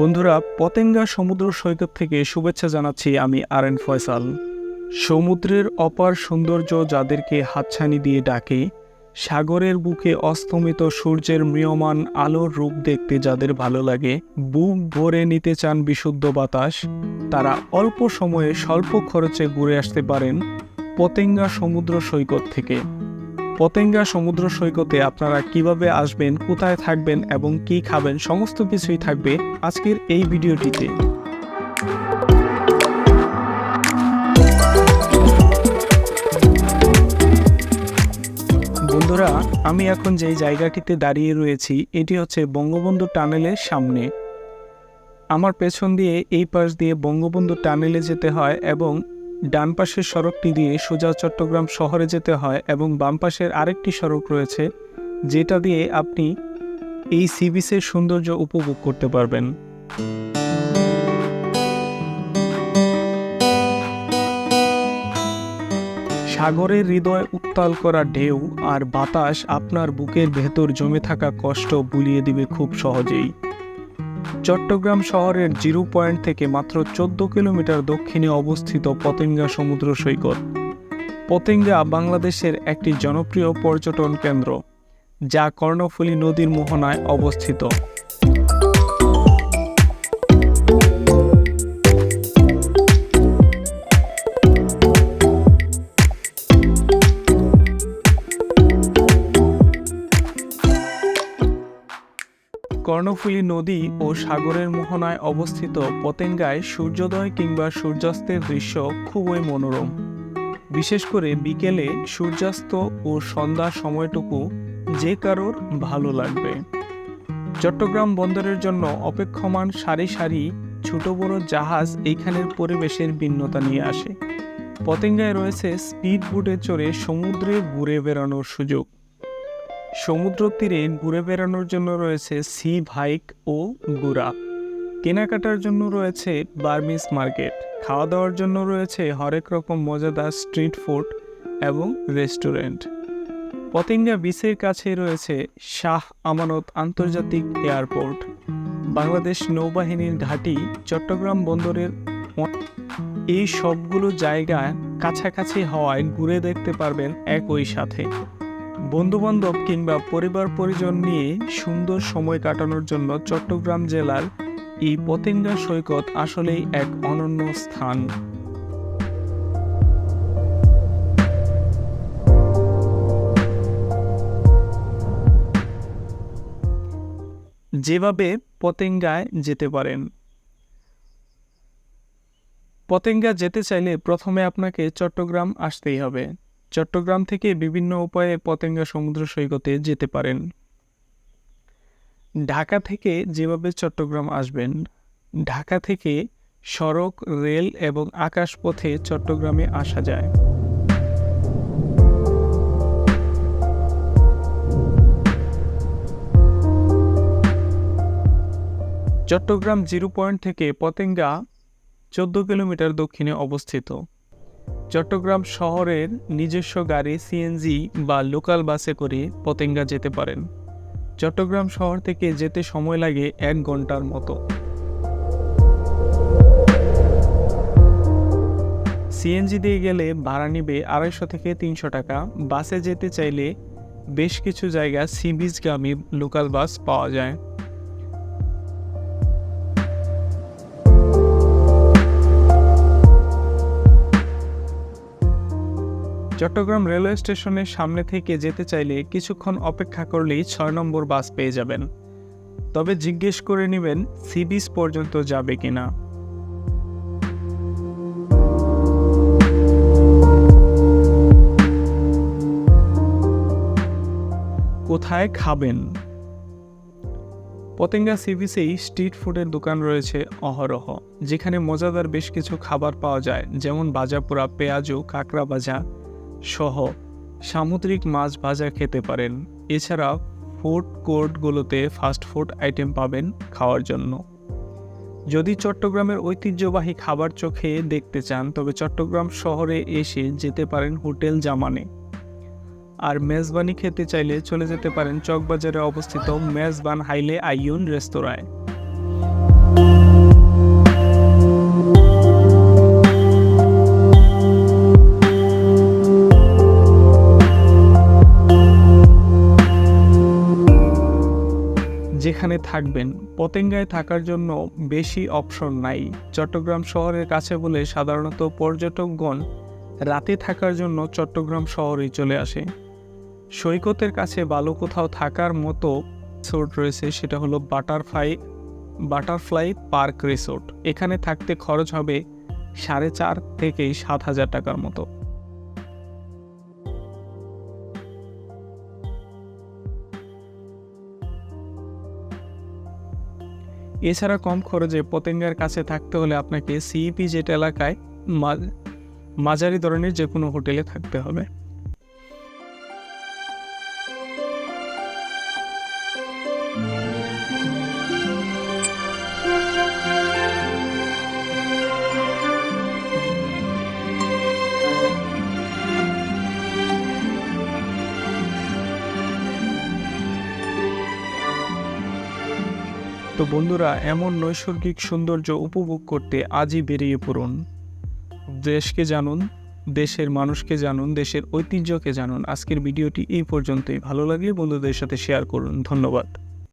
বন্ধুরা, পতেঙ্গা সমুদ্র সৈকত থেকে শুভেচ্ছা জানাচ্ছি আমি আর এন ফয়সাল। সমুদ্রের অপার সৌন্দর্য যাদেরকে হাতছানি দিয়ে ডাকে, সাগরের বুকে অস্তমিত সূর্যের ম্রিয়মান আলোর রূপ দেখতে যাদের ভালো লাগে, বুক ভরে নিতে চান বিশুদ্ধ বাতাস, তারা অল্প সময়ে স্বল্প খরচে ঘুরে আসতে পারেন পতেঙ্গা সমুদ্র সৈকত থেকে। পতেঙ্গা সমুদ্র সৈকতে আপনারা কীভাবে আসবেন, কোথায় থাকবেন এবং কি খাবেন, সমস্ত কিছুই থাকবে আজকের এই ভিডিওটিতে। বন্ধুরা, আমি এখন যেই জায়গাটিতে দাঁড়িয়ে রয়েছি, এটি হচ্ছে বঙ্গবন্ধু টানেলের সামনে। আমার পেছন দিয়ে, এই পাশ দিয়ে বঙ্গবন্ধু টানেলে যেতে হয় এবং ডান পাশের সড়কটি দিয়ে সোজা চট্টগ্রাম শহরে যেতে হয় এবং বাম পাশের আরেকটি সড়ক রয়েছে, যেটা দিয়ে আপনি এই সি বিচের সৌন্দর্য উপভোগ করতে পারবেন। সাগরের হৃদয় উত্তাল করা ঢেউ আর বাতাস আপনার বুকের ভেতর জমে থাকা কষ্ট বুলিয়ে দিবে খুব সহজেই। চট্টগ্রাম শহরের জিরো পয়েন্ট থেকে মাত্র চোদ্দ কিলোমিটার দক্ষিণে অবস্থিত পতেঙ্গা সমুদ্র সৈকত। পতেঙ্গা বাংলাদেশের একটি জনপ্রিয় পর্যটন কেন্দ্র, যা কর্ণফুলী নদীর মোহনায় অবস্থিত। কর্ণফুলী নদী ও সাগরের মোহনায় অবস্থিত পতেঙ্গায় সূর্যোদয় কিংবা সূর্যাস্তের দৃশ্য খুবই মনোরম। বিশেষ করে বিকেলে সূর্যাস্ত ও সন্ধ্যা সময়টুকু যে কারোর ভালো লাগবে। চট্টগ্রাম বন্দরের জন্য অপেক্ষমান সারি সারি ছোট বড় জাহাজ এইখানের পরিবেশের ভিন্নতা নিয়ে আসে। পতেঙ্গায় রয়েছে স্পিড বোটে চড়ে সমুদ্রে ঘুরে বেড়ানোর সুযোগ। সমুদ্র তীরে ঘুরে বেড়ানোর জন্য রয়েছে সি ভাইক ও গুড়া কেনাকাটার জন্য রয়েছে বার্মিস মার্কেট খাওয়া দাওয়ার জন্য রয়েছে হরেক রকম মজাদার স্ট্রিট ফুড এবং রেস্টুরেন্ট পতেঙ্গা বিচের কাছে রয়েছে শাহ আমানত আন্তর্জাতিক এয়ারপোর্ট বাংলাদেশ নৌবাহিনীর ঘাঁটি চট্টগ্রাম বন্দরের এই সবগুলো জায়গা কাছাকাছি হওয়ায় ঘুরে দেখতে পারবেন একই সাথে। বন্ধুবান্ধব কিংবা পরিবার পরিজন নিয়ে সুন্দর সময় কাটানোর জন্য চট্টগ্রাম জেলার এই পতেঙ্গা সৈকত আসলেই এক অনন্য স্থান। যেভাবে পতেঙ্গায় যেতে পারেন। পতেঙ্গা যেতে চাইলে প্রথমে আপনাকে চট্টগ্রাম আসতেই হবে। চট্টগ্রাম থেকে বিভিন্ন উপায়ে পতেঙ্গা সমুদ্র সৈকতে যেতে পারেন। ঢাকা থেকে যেভাবে চট্টগ্রাম আসবেন, ঢাকা থেকে সড়ক, রেল এবং আকাশপথে চট্টগ্রামে আসা যায়। চট্টগ্রাম জিরো পয়েন্ট থেকে পতেঙ্গা চোদ্দ কিলোমিটার দক্ষিণে অবস্থিত। চট্টগ্রাম শহরের নিজস্ব গাড়ি সিএনজি বা লোকাল বাসে করে পতেঙ্গা যেতে পারেন। চট্টগ্রাম শহর থেকে যেতে সময় লাগে এক ঘণ্টার মতো। সিএনজি দিয়ে গেলে ভাড়া নিবে আড়াইশো থেকে তিনশো টাকা। বাসে যেতে চাইলে বেশ কিছু জায়গা, সি বিচগামী লোকাল বাস পাওয়া যায়। চট্টগ্রাম রেলওয়ে স্টেশনের সামনে থেকে যেতে চাইলে কিছুক্ষণ অপেক্ষা করলেই ছয় নম্বর বাস পেয়ে যাবেন। তবে জিজ্ঞেস করে নেবেন সি বিচ পর্যন্ত যাবে কিনা। কোথায় খাবেন? পতেঙ্গা সি বিচেই স্ট্রিট ফুডের দোকান রয়েছে অহরহ, যেখানে মজাদার বেশ কিছু খাবার পাওয়া যায়, যেমন ভাজাপোড়া পেঁয়াজু, কাঁকড়া ভাজা সহ সামুদ্রিক মাছ ভাজা খেতে পারেন। এছাড়া ফুড কোর্টগুলোতে ফাস্ট ফুড আইটেম পাবেন খাওয়ার জন্য। যদি চট্টগ্রামের ঐতিহ্যবাহী খাবার চোখে দেখতে চান, তবে চট্টগ্রাম শহরে এসে যেতে পারেন হোটেল জামানে। আর মেজবানি খেতে চাইলে চলে যেতে পারেন চকবাজারে অবস্থিত মেজবান হাইলে আইয়ুন রেস্তোরাঁয়। যেখানে থাকবেন। পতেঙ্গায় থাকার জন্য বেশি অপশন নাই। চট্টগ্রাম শহরের কাছে বলে সাধারণত পর্যটকগণ রাতে থাকার জন্য চট্টগ্রাম শহরেই চলে আসে। সৈকতের কাছে ভালো কোথাও থাকার মতো রিসোর্ট রয়েছে, সেটা হলো বাটারফ্লাই বাটারফ্লাই পার্ক রিসোর্ট এখানে থাকতে খরচ হবে সাড়ে চার থেকে সাত হাজার টাকার মতো। এছাড়া কম খরচে পতেঙ্গার কাছে থাকতে হলে আপনাকে সিইপি জেট এলাকায় মাঝারি ধরনের যে কোনো হোটেলে থাকতে হবে। তো বন্ধুরা, এমন নৈসর্গিক সৌন্দর্য উপভোগ করতে আজই বেরিয়ে পড়ুন। দেশকে জানুন, দেশের মানুষকে জানুন, দেশের ঐতিহ্যকে জানুন। আজকের ভিডিওটি এই পর্যন্তই। ভালো লাগলে বন্ধুদের সাথে শেয়ার করুন। ধন্যবাদ।